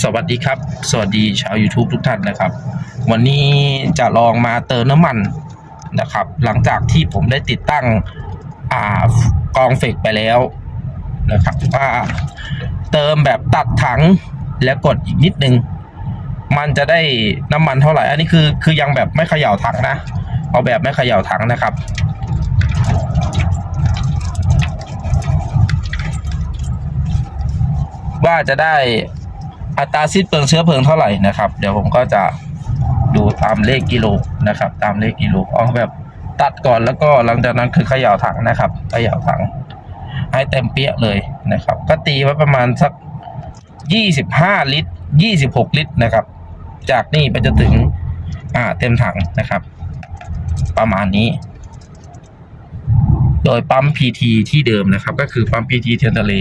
สวัสดีครับ สวัสดีชาว YouTube ทุกท่านนะครับ วันนี้จะลองมาเติมน้ำมันนะครับ หลังจากที่ผมได้ติดตั้งอ่ากองเฟกไปแล้วนะครับว่าเติมแบบตัดถังแล้วกดอีกนิดนึง มันจะได้น้ำมันเท่าไหร่ อันนี้คือคือยังแบบไม่เขย่าถังนะ เอาแบบไม่เขย่าถังนะครับว่าจะได้ อัตราสิ้นเปลืองเชื้อเพลิงเท่าไหร่นะครับ เดี๋ยวผมก็จะดูตามเลขกิโลนะครับ ตามเลขกิโลเอาแบบตัดก่อนแล้วก็หลังจากนั้นคือขย่าถังนะครับขย่าถัง ให้เต็มเปี้ยเลยนะครับ ก็ตีไว้ประมาณสักยี่สิบห้าลิตรยี่สิบหกลิตรนะครับ จากนี่ไปจนถึงอ่าเต็มถังนะครับ ประมาณนี้ โดยปั๊ม PT ที่เดิมนะครับ ก็คือปั๊ม PT เทียนทะเล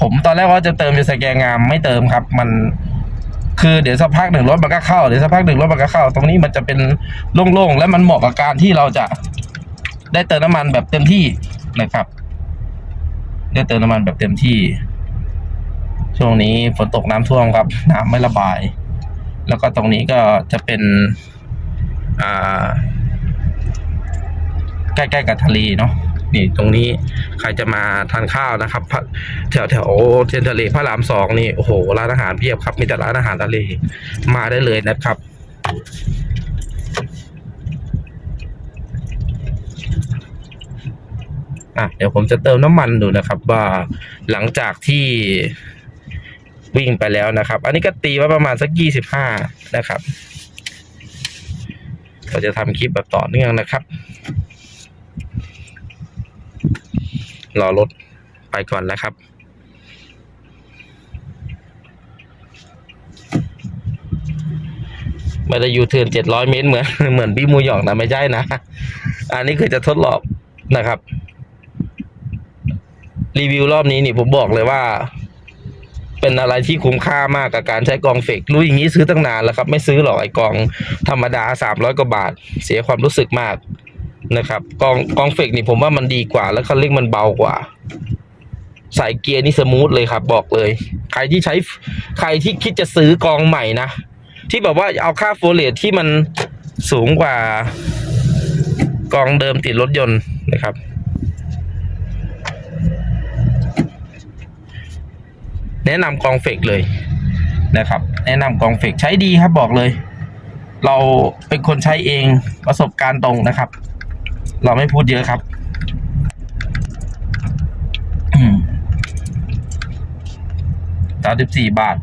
ผมตอนแรกว่าจะเติมอยู่สแกงามไม่เติมครับ มันคือเดี๋ยวสักพักหนึ่งรถมันก็เข้าเดี๋ยวสักพักหนึ่งรถมันก็เข้า ตรงนี้มันจะเป็นโล่งๆ และมันเหมาะกับการที่เราจะได้เติมน้ำมันแบบเต็มที่นะครับ ได้เติมน้ำมันแบบเต็มที่ ช่วงนี้ฝนตกน้ำท่วมครับ น้ำไม่ระบาย แล้วก็ตรงนี้ก็จะเป็น อ่า ใกล้ๆกับทะเลเนาะ นี่ตรงนี้ใครจะมาทานข้าวนะครับแถวแถวเทียนทะเลพระรามสองนี่โอ้โหร้านอาหารเพียบครับมีแต่ร้านอาหารทะเลมาได้เลยนะครับอะเดี๋ยวผมจะเติมน้ำมันดูนะครับว่าหลังจากที่วิ่งไปแล้วนะครับ อันนี้ก็ตีไว้ประมาณสักยี่สิบห้านะครับเราจะทำคลิปแบบต่อเนื่องนะครับ รอรถไปก่อนนะครับ ไม่ได้ยูเทิร์นเจ็ดร้อยเมตรเหมือนเหมือนพี่มูหยองนะไม่ใช่นะ อันนี้คือจะทดลองนะครับ รีวิวรอบนี้นี่ผมบอกเลยว่า เป็นอะไรที่คุ้มค่ามากกับการใช้กองเฟกรู้อย่างนี้ซื้อตั้งนานแล้วครับ ไม่ซื้อหรอกไอกองธรรมดาสามร้อยกว่าบาท เสียความรู้สึกมาก นะครับกองกองเฟกนี่ผมว่ามันดีกว่า แล้วคันเร่งมันเบากว่าใส่เกียร์นี่สมูทเลยครับ บอกเลย ใครที่ใช้ใครที่คิดจะซื้อกองใหม่นะ ที่แบบว่าเอาค่าโฟเลตที่มันสูงกว่ากองเดิมติดรถยนต์นะครับ แนะนำกองเฟกเลยนะครับ แนะนำกองเฟกใช้ดีครับบอกเลย เราเป็นคนใช้เองประสบการณ์ตรงนะครับ เราไม่พูดเยอะครับสามสิบสี่บาท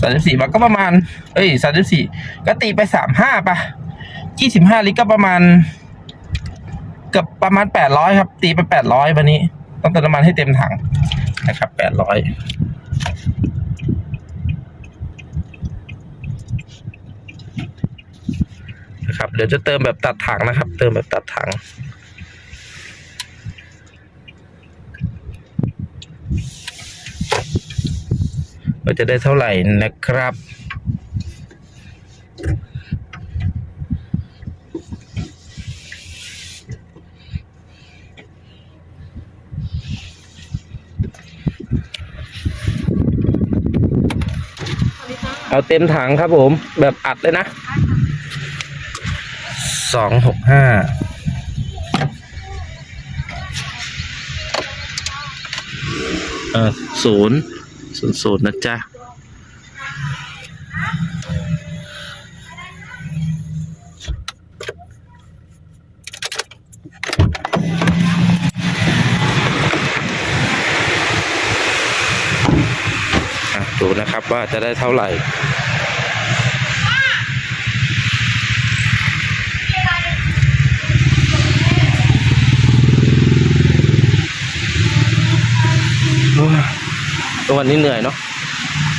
สามสิบสี่บาทก็ประมาณ เอ้ยสามสิบสี่ก็ตีไปสามห้าปะยี่สิบห้าลิตรก็ประมาณเกือบประมาณแปดร้อยครับ ตีไปแปดร้อยวันนี้ ต้องเติมน้ำมันให้เต็มถังนะครับแปดร้อย นะครับ เดี๋ยวจะเติมแบบตัดถังนะครับ เติมแบบตัดถังว่าจะได้เท่าไหร่นะครับเอาเต็มถังครับผม แบบอัดเลยนะ สองหกห้าเออศูนย์ศูนย์ศูนย์นะจ๊ะดูนะครับว่าจะได้เท่าไหร่ ตัววันนี้เหนื่อยเนาะ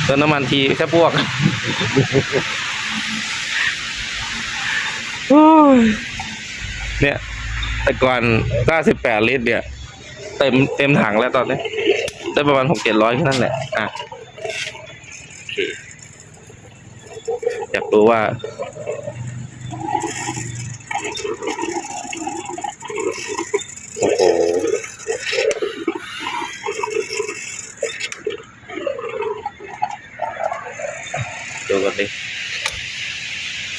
เติมน้ำมันทีแค่พวกโอ้ยเนี่ย แต่ก่อน98ลิตร เนี่ย เต็มเต็มถังแล้วตอนนี้ ได้ประมาณหกเจ็ดร้อยแค่นั้นแหละ อะโอเคอยากรู้ว่า โอ้โห ดูกันดิ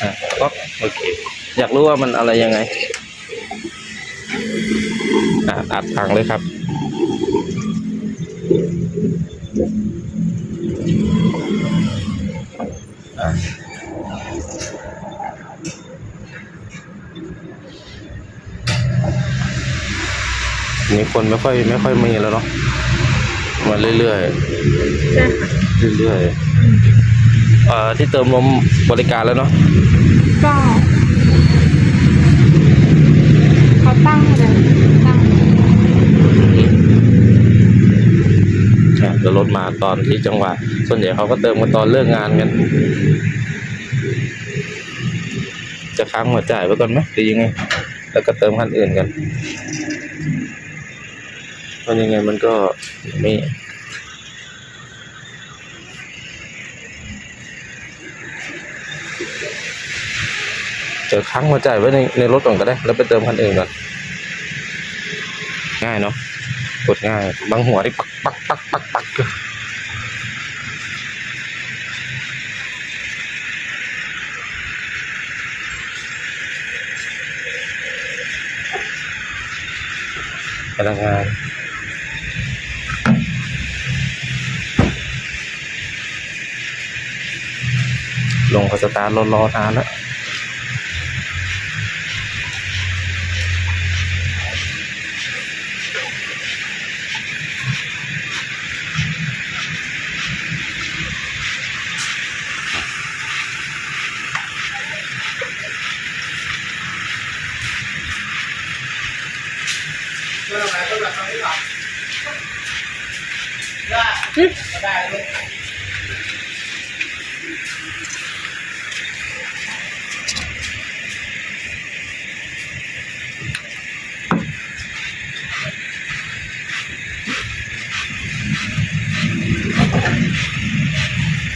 อะก็โอเค อยากรู้ว่ามันอะไรยังไง อะอัดถังเลยครับอะนี่คนไม่ค่อยไม่ค่อยมีแล้วเนาะมาเรื่อยๆใช่ค่ะเรื่อยๆ เอ่อที่เติมลมบริการแล้วเนาะก็เขาตั้งเลยตั้งอะเดี๋ยวรถมาตอนที่จังหวะส่วนใหญ่เขาก็เติมกันตอนเลิกงานกัน จะค้างหัวจ่ายไว้ก่อนไหมหรือยังไง แล้วก็เติมคันอื่นกันเพราะยังไงมันก็มี จะค้างหัวจ่ายไว้ในในรถก่อนก็ได้ แล้วไปเติมคันอื่นก่อน ง่ายเนาะกดง่าย บางหัวที่ปักปักปักปักปักพนักงานลงพอสตาร์ทรถรอนานแล้ว โ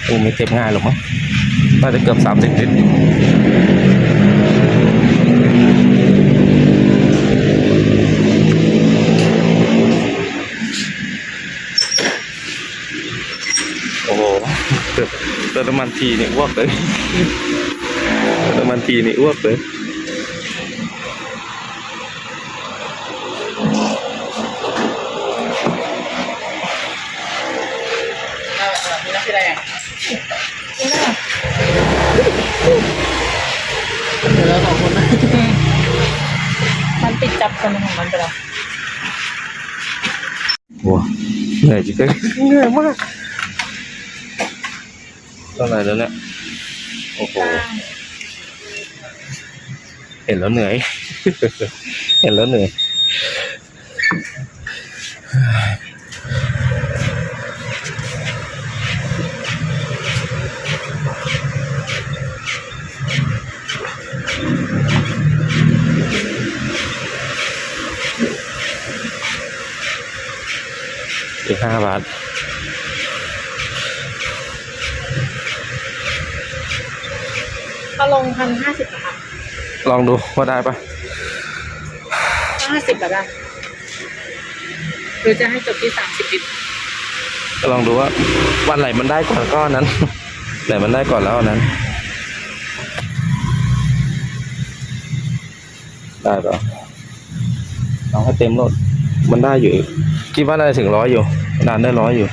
อ้ไม่เต็มง่ายหรอกมั้งน่าจะเกือบสามสิบลิตร เติมน้ำมันทีนี่อ้วกเลยเติมน้ำมันทีนี่อ้วกเลยเดี๋ยวเราสองคนนะมันติดจับคนของมันไปแล้วโอ้เหนื่อยจริงเหนื่อยมาก เท่าไหร่แล้วเนี่ย โอ้โห เห็นแล้วเหนื่อย เห็นแล้วเหนื่อย อีกห้าบาท ถ้าลงพันห้าสิบอะค่ะลองดูว่าได้ปะห้าสิบแบบได้หรือจะให้จบที่สามสิบลิตรลองดูว่าวันไหนมันได้ก่อนก็อันนั้น ไหนมันได้ก่อนแล้วอันนั้น ได้ปะเอาให้เต็มรถมันได้อยู่คิดว่าน่าจะถึงร้อยอยู่นานได้ร้อยอยู่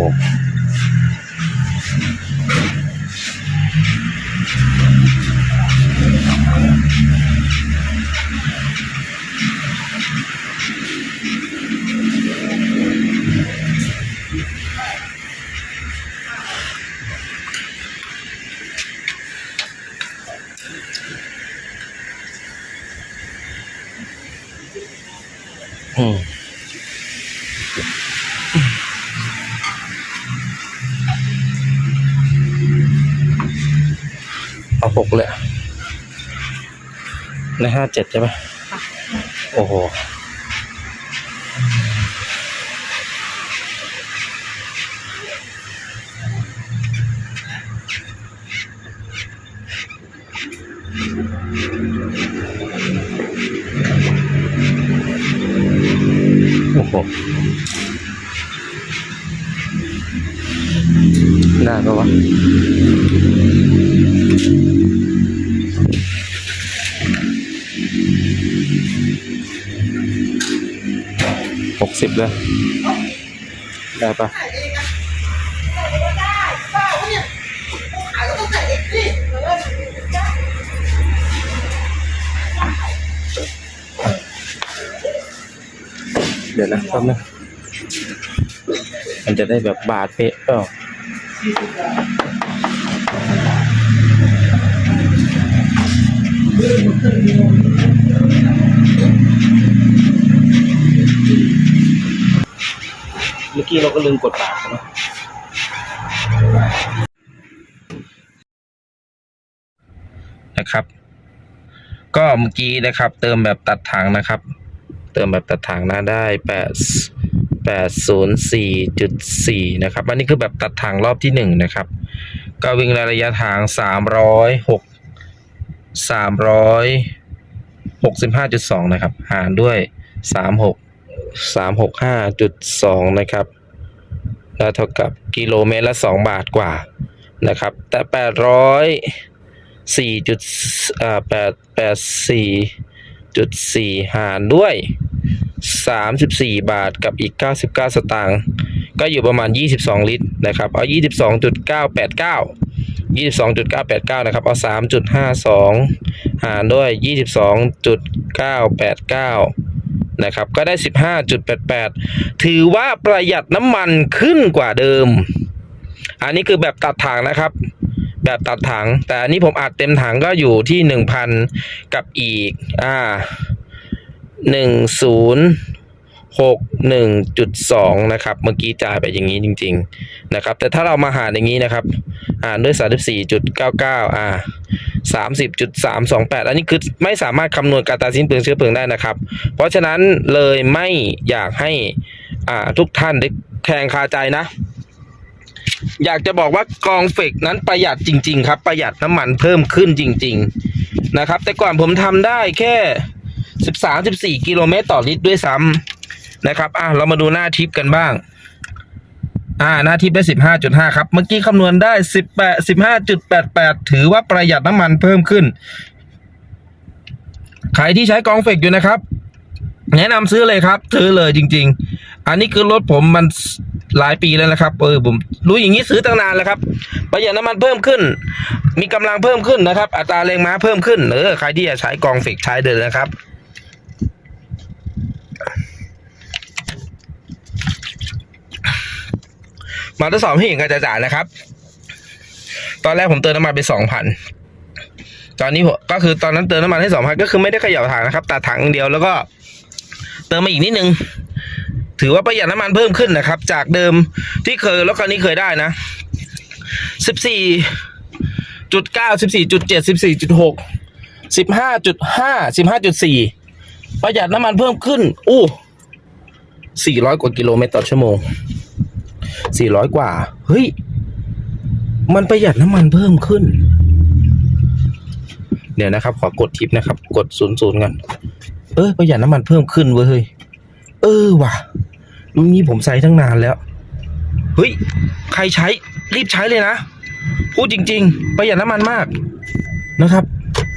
โเอาหกเลยอะในห้าเจ็ดใช่ไหมโอ้โหอโอ้โหน่าก็วะ หกสิบเลย ได้ปะเดี๋ยวนะแป๊บนึงมันจะได้แบบบาทเป๊ะเปล่าเกี้เราก็ลืมกดบาทใช่ไหมนะครับ ก็เมื่อกี้นะครับ เติมแบบตัดถังนะครับ เติมแบบตัดถังนะได้แปดแปดศูนย์สี่จุดสี่นะครับ อันนี้คือแบบตัดถังรอบที่หนึ่งนะครับ ก็วิ่งระยะทางสามร้อยหกสามร้อยหกสิบห้าจุดสองนะครับ หารด้วยสามหกสามหกห้าจุดสองนะครับ ก็เท่ากับกิโลเมตรละ 2 บาทกว่านะครับ แต่8 0 4จุดแปดแปดสี่จุดสี่หารด้วย 34 บาทกับอีก 99 สตางค์ก็อยู่ประมาณ 22 ลิตรนะครับ เอา 22.989 22.989 นะครับ เอา 3.52 หารด้วย 22.989 นะครับก็ได้สิบห้าจุดแปดแปดถือว่าประหยัดน้ำมันขึ้นกว่าเดิม อันนี้คือแบบตัดถังนะครับ แบบตัดถัง แต่อันนี้ผมอัดเต็มถังก็อยู่ที่หนึ่งพันกับอีกอ่า1 0 งศูนย์หกหนึ่งจุดสองนะครับ เมื่อกี้จ่ายไปอย่างนี้จริง ๆ นะครับ แต่ถ้าเรามาหารอย่างนี้นะครับ หารด้วยสามสิบสี่จุดเก้าเก้าอ่าสามสิบจุดสามสองแปดอันนี้คือไม่สามารถคำนวณการตาสิ้นเปลืองเชื้อเพลิงได้นะครับ เพราะฉะนั้นเลยไม่อยากให้อ่าทุกท่านได้แคลงคาใจนะ อยากจะบอกว่ากองเฟกนั้นประหยัดจริง ๆ ครับ ประหยัดน้ำมันเพิ่มขึ้นจริง ๆ นะครับ แต่ก่อนผมทำได้แค่สิบสามสิบสี่กิโลเมตรต่อลิตรด้วยซ้ำ นะครับอะเรามาดูหน้าทิปกันบ้าง อ่าหน้าทิปได้สิบห้าจุดห้าครับ เมื่อกี้คำนวณได้สิบแปดสิบห้าจุดแปดแปดถือว่าประหยัดน้ำมันเพิ่มขึ้น ใครที่ใช้กองเฟกอยู่นะครับ แนะนำซื้อเลยครับซื้อเลยจริง ๆ อันนี้คือรถผมมันหลายปีแล้วนะครับเออผมรู้อย่างนี้ซื้อตั้งนานแล้วครับประหยัดน้ำมันเพิ่มขึ้น มีกำลังเพิ่มขึ้นนะครับ อัตราแรงม้าเพิ่มขึ้นเออใครที่จะใช้กองเฟกใช้เดินนะครับ มาทดสอบให้เห็นกันจ่าๆนะครับ ตอนแรกผมเติมน้ำมันไปสองพันตอนนี้ก็คือตอนนั้นเติมน้ำมันให้สองพันก็คือไม่ได้เขย่าถังนะครับตัดถังอย่างเดียวแล้วก็เติมมาอีกนิดนึงถือว่าประหยัดน้ำมันเพิ่มขึ้นนะครับ จากเดิมที่เคยรถคันนี้เคยได้นะสิบสี่จุดเก้าสิบสี่จุดเจ็ดสิบสี่จุดหกสิบห้าจุดห้าสิบห้าจุดสี่ประหยัดน้ำมันเพิ่มขึ้น อู้สี่ร้อยกว่ากิโลเมตรต่อชั่วโมง สี่ร้อยกว่า เฮ้ย มันประหยัดน้ำมันเพิ่มขึ้น เดี๋ยวนะครับ ขอกดทิปนะครับ กดศูนย์ศูนย์กันเออประหยัดน้ำมันเพิ่มขึ้นเว้ย เออว่ะรู้งี้ผมใช้ตั้งนานแล้ว เฮ้ย ใครใช้รีบใช้เลยนะ พูดจริง ๆ ประหยัดน้ำมันมากนะครับ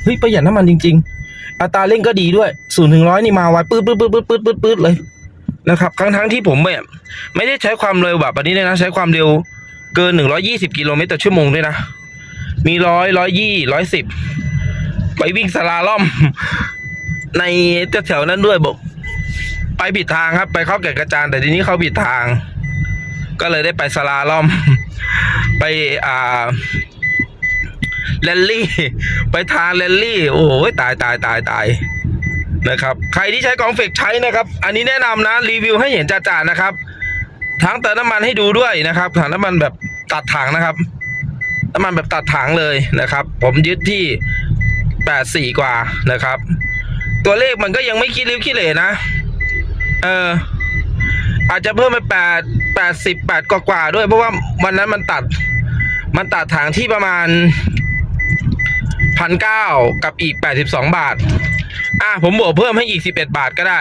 เฮ้ยประหยัดน้ำมันจริง ๆ อัตราเร่งก็ดีด้วย ศูนย์ถึงร้อยนี่มาไวปืดปื๊ดปื๊ดปื๊ดปื๊ดปื๊ดปื๊ดเลย นะครับทั้งทั้งที่ผมแบบไม่ได้ใช้ความเร็วแบบอันนี้เลยนะ ใช้ความเร็วเกินหนึ่งร้อยี่สิบกิโลเมตรต่อชั่วโมงด้วยนะ มีร้อยร้อยยี่ร้อยสิบไปวิ่งสลาล่อม ในแถวๆนั้นด้วยบอกไปผิดทางครับ ไปเข้าแก่กระจานแต่ทีนี้เขาผิดทาง ก็เลยได้ไปสลาล่อม ไปอ่าแรลลี่ ไปทางแรลลี่ โอ้โหตายตายตายตาย นะครับใครที่ใช้กองเฟกใช้นะครับ อันนี้แนะนำนะรีวิวให้เห็นจ่าๆนะครับทั้งเติมน้ำมันให้ดูด้วยนะครับถังน้ำมันแบบตัดถังนะครับ น้ำมันแบบตัดถังเลยนะครับ ผมยึดที่แปดสี่กว่านะครับ ตัวเลขมันก็ยังไม่คิดริ้วคิดเหร่นะ เอออาจจะเพิ่มไปแปดแปดสิบแปดกว่าๆด้วย เพราะว่าวันนั้นมันตัด มันตัดถังที่ประมาณพันเก้ากับอีกแปดสิบสองบาท อะผมบวกเพิ่มให้อีกสิบเอ็ดบาทก็ได้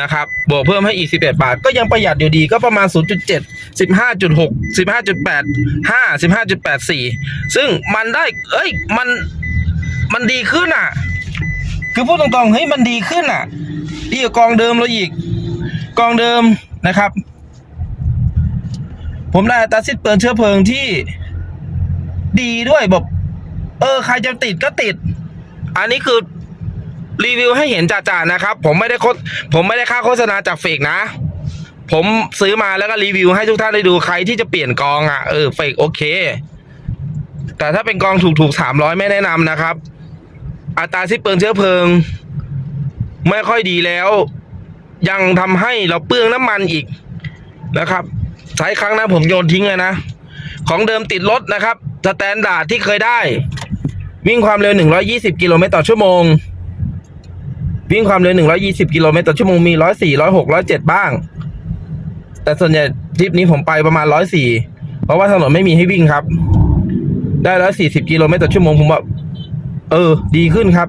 นะครับ บวกเพิ่มให้อีกสิบเอ็ดบาท ก็ยังประหยัดอยู่ดีก็ประมาณศูนย์จุดเจ็ดสิบห้าจุดหกสิบห้าจุดแปดห้าสิบห้าจุดแปดสี่ซึ่งมันได้ เอ้ย มัน มันดีขึ้นอะ คือพูดตรงๆ เฮ้ย มันดีขึ้นอะ ดีกว่ากองเดิมเราอีก กองเดิมนะครับ ผมได้อัตราสิ้นเปลืองเชื้อเพลิงที่ดีด้วยแบบ เออ ใครจะติดก็ติด อันนี้คือ รีวิวให้เห็นจ่าๆนะครับ ผมไม่ได้โฆผมไม่ได้ค่าโฆษณาจากเฟกนะ ผมซื้อมาแล้วก็รีวิวให้ทุกท่านได้ดูใครที่จะเปลี่ยนกองอะเออเฟกโอเค แต่ถ้าเป็นกองถูกๆสามร้อยไม่แนะนำนะครับ อัตราสิ้เปลืองเชื้อเพลิง ไม่ค่อยดีแล้ว ยังทำให้เราเปลืองน้ำมันอีกนะครับ ใช้ครั้งนั้นผมโยนทิ้งเลยนะของเดิมติดรถนะครับสแตนดาร์ดที่เคยได้ วิ่งความเร็ว 120 กิโลเมตรต่อชั่วโมง วิ่งความเร็ว 120 กิโลเมตรต่อชั่วโมงมี 104 106 107 บ้าง แต่ส่วนใหญ่ทริปนี้ผมไปประมาณ 104 เพราะว่าถนนไม่มีให้วิ่งครับ ได้ 140 กิโลเมตรต่อชั่วโมงผมว่าเออ ดีขึ้นครับ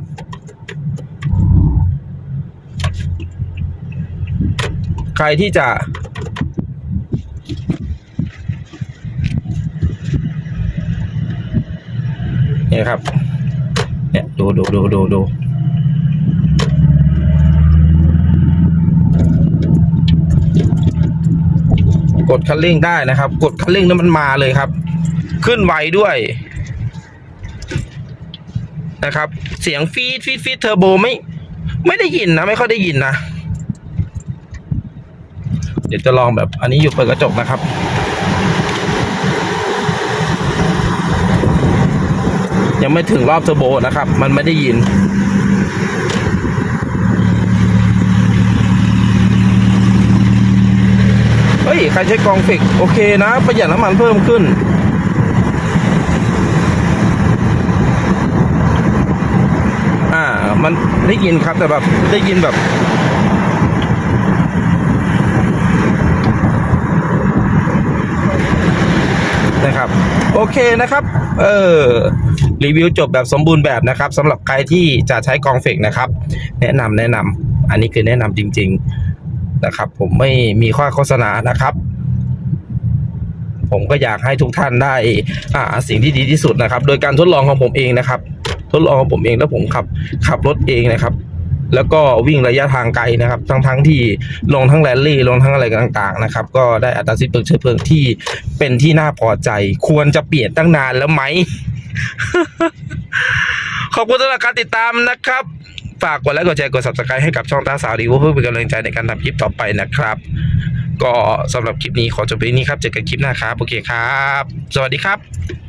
ใครที่จะ เนี่ยครับ เนี่ย ดูดูดูดูดู กดคันเร่งได้นะครับ กดคันเร่งแล้วมันมาเลยครับ ขึ้นไวด้วยนะครับ เสียงฟีดฟีดฟีดเทอร์โบไม่ไม่ได้ยินนะ ไม่ค่อยได้ยินนะ เดี๋ยวจะลองแบบอันนี้อยู่เปิดกระจกนะครับยังไม่ถึงรอบเทอร์โบนะครับ มันไม่ได้ยิน เฮ้ย ใครใช้กองฟิกโอเคนะ ประหยัดน้ำมันเพิ่มขึ้น อ่า มันได้ยินครับแต่แบบได้ยินแบบนะครับ โอเคนะครับ เออรีวิวจบแบบสมบูรณ์แบบนะครับสำหรับใครที่จะใช้กองเฟกนะครับ แนะนำแนะนำอันนี้คือแนะนำจริง ๆ นะครับ ผมไม่มีข้อโฆษณานะครับ ผมก็อยากให้ทุกท่านได้อ่าสิ่งที่ดีที่สุดนะครับ โดยการทดลองของผมเองนะครับ ทดลองของผมเองแล้วผมขับขับรถเองนะครับ แล้วก็วิ่งระยะทางไกลนะครับ ทั้งทั้งที่ลงทั้งแรลลี่ลงทั้งอะไรต่าง ๆ นะครับ ก็ได้อัตราสิ้นเปองเชื้อเพลิงที่เป็นที่น่าพอใจ ควรจะเปลี่ยนตั้งนานแล้วไหมขอบคุณสำหรับการติดตามนะครับ ฝากกดไลค์กดแชร์กด subscribe ให้กับช่องตาสาวดีว่าเพื่อเป็นกำลังใจในการทำคลิปต่อไปนะครับ ก็สำหรับคลิปนี้ขอจบเพียงนี้ครับเจอกันคลิปหน้าครับโอเคครับ สวัสดีครับ